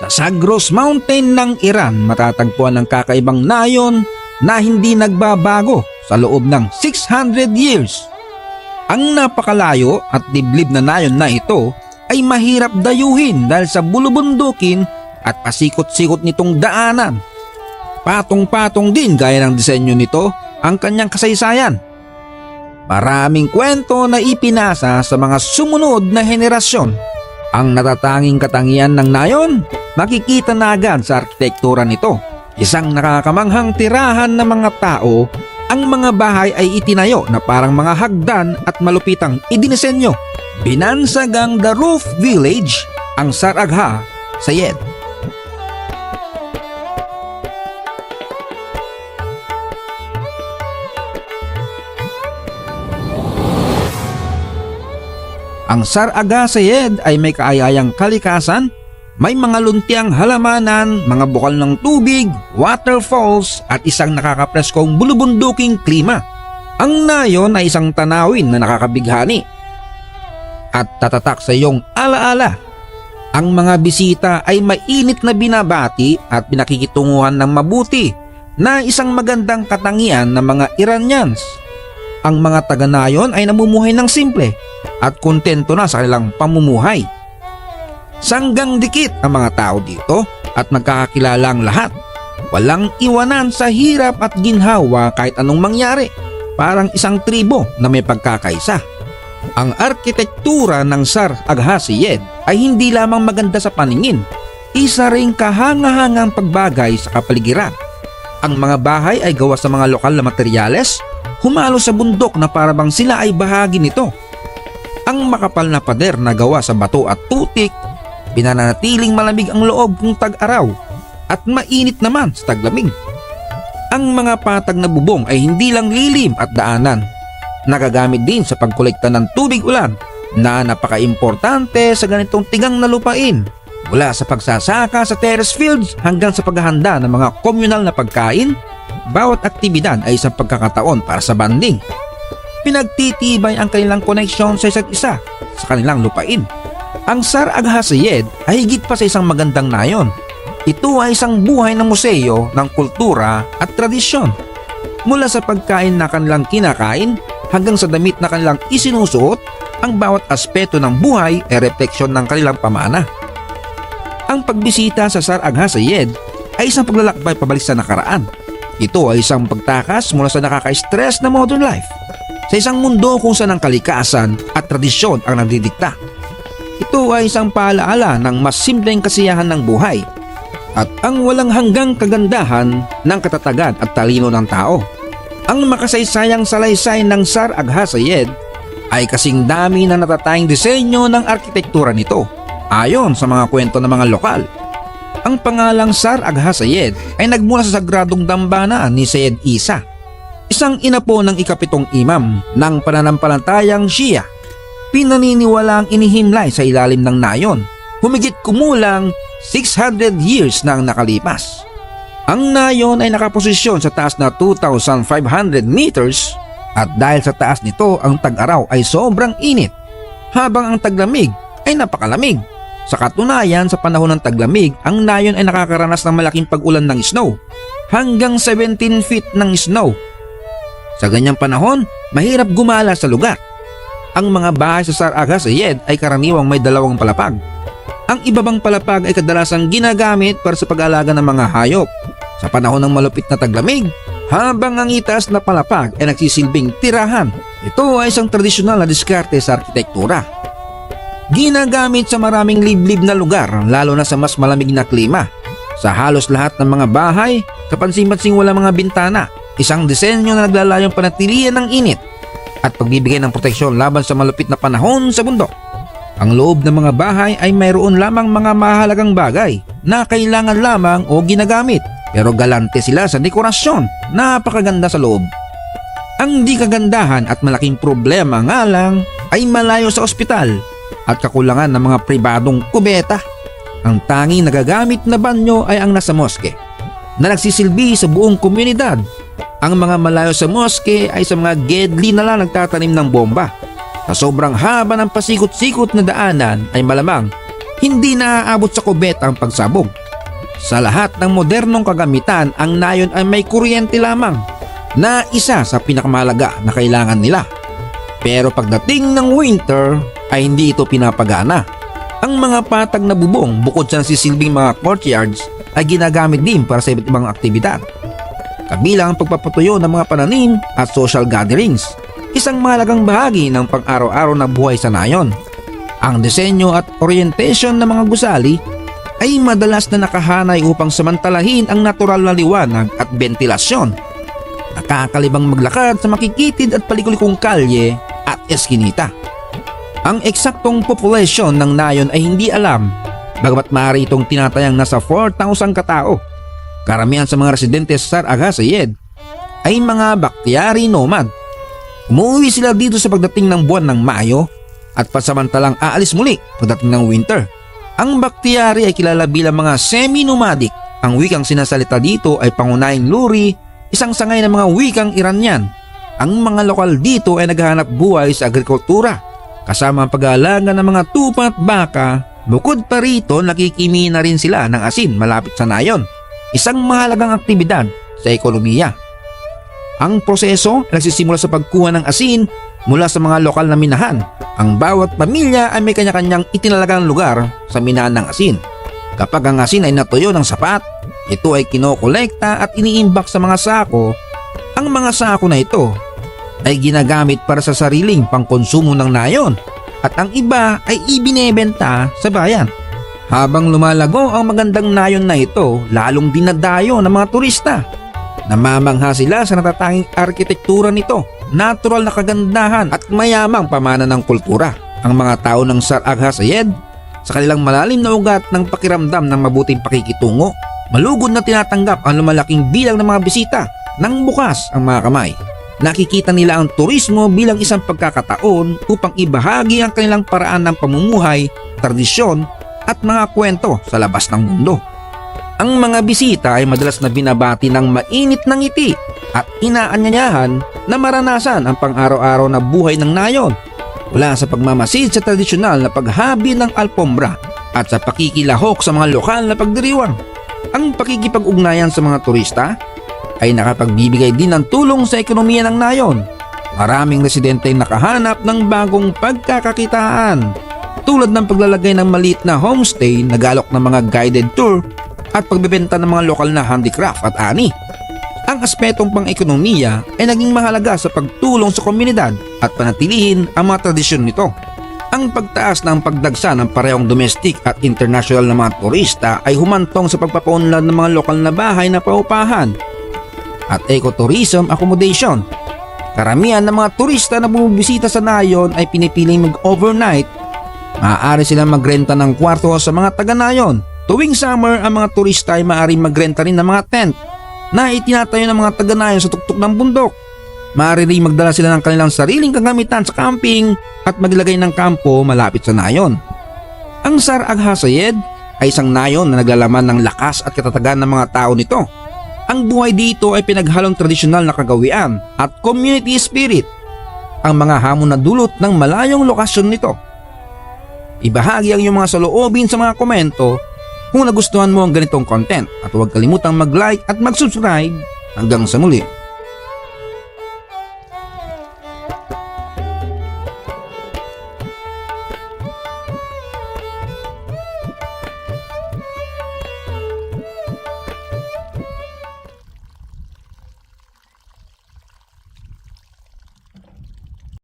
Sa Zagros Mountain ng Iran matatagpuan ang kakaibang nayon na hindi nagbabago sa loob ng 600 years. Ang napakalayo at liblib na nayon na ito ay mahirap dayuhin dahil sa bulubundukin at pasikot-sikot nitong daanan. Patong-patong din gaya ng disenyo nito ang kanyang kasaysayan. Maraming kwento na ipinasa sa mga sumunod na henerasyon. Ang natatanging katangian ng nayon, makikita na agad sa arkitektura nito. Isang nakakamanghang tirahan ng mga tao, ang mga bahay ay itinayo na parang mga hagdan at malupitang idinisenyo. Binansagang The Roof Village, ang Saragha, Sayed. Ang Sar Aga Sayed ay may kaayayang kalikasan, may mga luntiang halamanan, mga bukal ng tubig, waterfalls at isang nakakapreskong bulubunduking klima. Ang nayon ay isang tanawin na nakakabighani at tatatak sa iyong alaala. Ang mga bisita ay mainit na binabati at pinakikitunguhan ng mabuti na isang magandang katangian ng mga Iranians. Ang mga taga-nayon ay namumuhay ng simple at kontento na sa kanilang pamumuhay. Sanggang dikit ang mga tao dito at magkakakilala ang lahat. Walang iwanan sa hirap at ginhawa kahit anong mangyari. Parang isang tribo na may pagkakaisa. Ang arkitektura ng Sar Aghasiyed ay hindi lamang maganda sa paningin. Isa ring kahangahangang pagbagay sa kapaligiran. Ang mga bahay ay gawa sa mga lokal na materyales, humalo sa bundok na parabang sila ay bahagi nito ang makapal na pader na gawa sa bato at putik, pinananatiling malamig ang loob kung tag-araw at mainit naman sa taglamig. Ang mga patag na bubong ay hindi lang lilim at daanan. Nagagamit din sa pagkolekta ng tubig ulan na napaka-importante sa ganitong tigang na lupain. Mula sa pagsasaka sa terrace fields hanggang sa paghahanda ng mga communal na pagkain, bawat aktibidad ay isang pagkakataon para sa banding pinagtitibay ang kanilang koneksyon sa isa't isa sa kanilang lupain. Ang Sar Aghasiyed ay higit pa sa isang magandang nayon. Ito ay isang buhay na museo ng kultura at tradisyon. Mula sa pagkain na kanilang kinakain hanggang sa damit na kanilang isinusuot, ang bawat aspeto ng buhay ay refleksyon ng kanilang pamana. Ang pagbisita sa Sar Aghasiyed ay isang paglalakbay pabalik sa nakaraan. Ito ay isang pagtakas mula sa nakaka-stress na modern life sa isang mundo kung saan ang kalikasan at tradisyon ang nagdidikta. Ito ay isang paalaala ng mas simpleng kasiyahan ng buhay at ang walang hanggang kagandahan ng katatagan at talino ng tao. Ang makasaysayang salaysay ng Sar Aghasayed ay kasing dami na natatayang disenyo ng arkitektura nito ayon sa mga kwento ng mga lokal. Ang pangalang Sar Aghasayed ay nagmula sa sagradong dambana ni Syed Isa isang ina po ng ikapitong imam ng pananampalatayang Shia. Pinaniniwala ang inihimlay sa ilalim ng nayon. Humigit kumulang 600 years na ang nakalipas. Ang nayon ay nakaposisyon sa taas na 2,500 meters at dahil sa taas nito ang tag-araw ay sobrang init habang ang taglamig ay napakalamig. Sa katunayan sa panahon ng taglamig, ang nayon ay nakakaranas ng malaking pag-ulan ng snow hanggang 17 feet ng snow sa ganyang panahon, mahirap gumala sa lugar. Ang mga bahay sa Sar Aga Sayed ay karaniwang may dalawang palapag. Ang ibabang palapag ay kadalasang ginagamit para sa pag-alaga ng mga hayop. Sa panahon ng malupit na taglamig, habang ang itaas na palapag ay nagsisilbing tirahan. Ito ay isang tradisyonal na diskarte sa arkitektura. Ginagamit sa maraming liblib na lugar lalo na sa mas malamig na klima. Sa halos lahat ng mga bahay, kapansin-pansing wala mga bintana Isang disenyo na naglalayong panatilian ng init at pagbibigay ng proteksyon laban sa malupit na panahon sa bundok. Ang loob ng mga bahay ay mayroon lamang mga mahalagang bagay na kailangan lamang o ginagamit pero galante sila sa dekorasyon. Napakaganda sa loob. Ang di kagandahan at malaking problema nga lang ay malayo sa ospital at kakulangan ng mga pribadong kubeta. Ang tanging nagagamit na banyo ay ang nasa moske na nagsisilbi sa buong komunidad ang mga malayo sa moske ay sa mga gedli na lang nagtatanim ng bomba. Sa sobrang haba ng pasikot-sikot na daanan ay malamang Hindi naaabot sa kubeta ang pagsabog. Sa lahat ng modernong kagamitan, ang nayon ay may kuryente lamang na isa sa pinakamalaga na kailangan nila. Pero pagdating ng winter ay hindi ito pinapagana. Ang mga patag na bubong bukod sa nasisilbing mga courtyards ay ginagamit din para sa iba't ibang aktibidad. Kabilang ang pagpapatuyo ng mga pananim at social gatherings. Isang mahalagang bahagi ng pang-araw-araw na buhay sa nayon. Ang disenyo at orientation ng mga gusali ay madalas na nakahanay upang samantalahin ang natural na liwanag at ventilasyon. Nakakalibang maglakad sa makikitid at palikulikong kalye at eskinita. Ang eksaktong populasyon ng nayon ay hindi alam bagamat maaari itong tinatayang nasa 4,000 katao. Karamihan sa mga residente sa Sar Agasayed ay mga baktiyari nomad. Umuwi sila dito sa pagdating ng buwan ng Mayo at pasamantalang aalis muli pagdating ng winter. Ang baktiyari ay kilala bilang mga semi-nomadic. Ang wikang sinasalita dito ay pangunahing luri, isang sangay ng mga wikang Iranian. Ang mga lokal dito ay naghahanap buhay sa agrikultura, kasama ang pag-aalaga ng mga tupa at baka. Bukod pa rito, nakikimi na rin sila ng asin malapit sa nayon. Isang mahalagang aktibidad sa ekonomiya. Ang proseso nagsisimula sa pagkuha ng asin mula sa mga lokal na minahan. Ang bawat pamilya ay may kanya-kanyang itinalagang lugar sa minahan ng asin. Kapag ang asin ay natuyo ng sapat, ito ay kinokolekta at iniimbak sa mga sako. Ang mga sako na ito ay ginagamit para sa sariling pangkonsumo ng nayon at ang iba ay ibinebenta sa bayan. Habang lumalago ang magandang nayon na ito, lalong dinadayo ng mga turista. Namamangha sila sa natatanging arkitektura nito, natural na kagandahan at mayamang pamana ng kultura. Ang mga tao ng Sar Aghasayed sa kanilang malalim na ugat ng pakiramdam ng mabuting pakikitungo, malugod na tinatanggap ang lumalaking bilang ng mga bisita nang bukas ang mga kamay. Nakikita nila ang turismo bilang isang pagkakataon upang ibahagi ang kanilang paraan ng pamumuhay, tradisyon at mga kwento sa labas ng mundo. Ang mga bisita ay madalas na binabati ng mainit ng ngiti at inaanyayahan na maranasan ang pang-araw-araw na buhay ng nayon mula sa pagmamasid sa tradisyonal na paghabi ng alpombra at sa pakikilahok sa mga lokal na pagdiriwang. Ang pakikipag-ugnayan sa mga turista ay nakapagbibigay din ng tulong sa ekonomiya ng nayon. Maraming residente ay nakahanap ng bagong pagkakakitaan tulad ng paglalagay ng maliit na homestay, nagalok ng mga guided tour at pagbebenta ng mga lokal na handicraft at ani. Ang aspetong pang-ekonomiya ay naging mahalaga sa pagtulong sa komunidad at panatilihin ang mga tradisyon nito. Ang pagtaas ng pagdagsa ng parehong domestic at international na mga turista ay humantong sa pagpapaunlad ng mga lokal na bahay na paupahan at ecotourism accommodation. Karamihan ng mga turista na bumibisita sa nayon ay pinipiling mag-overnight. Maaari silang magrenta ng kwarto sa mga taga-nayon. Tuwing summer, ang mga turista ay maaaring magrenta rin ng mga tent na itinatayo ng mga taga-nayon sa tuktok ng bundok. Maaari rin magdala sila ng kanilang sariling kagamitan sa camping at maglagay ng kampo malapit sa nayon. Ang Sar Aghasayed ay isang nayon na naglalaman ng lakas at katatagan ng mga tao nito. Ang buhay dito ay pinaghalong tradisyonal na kagawian at community spirit. Ang mga hamon na dulot ng malayong lokasyon nito. Ibahagi ang iyong mga saloobin sa mga komento kung nagustuhan mo ang ganitong content at huwag kalimutang mag-like at mag-subscribe hanggang sa muli.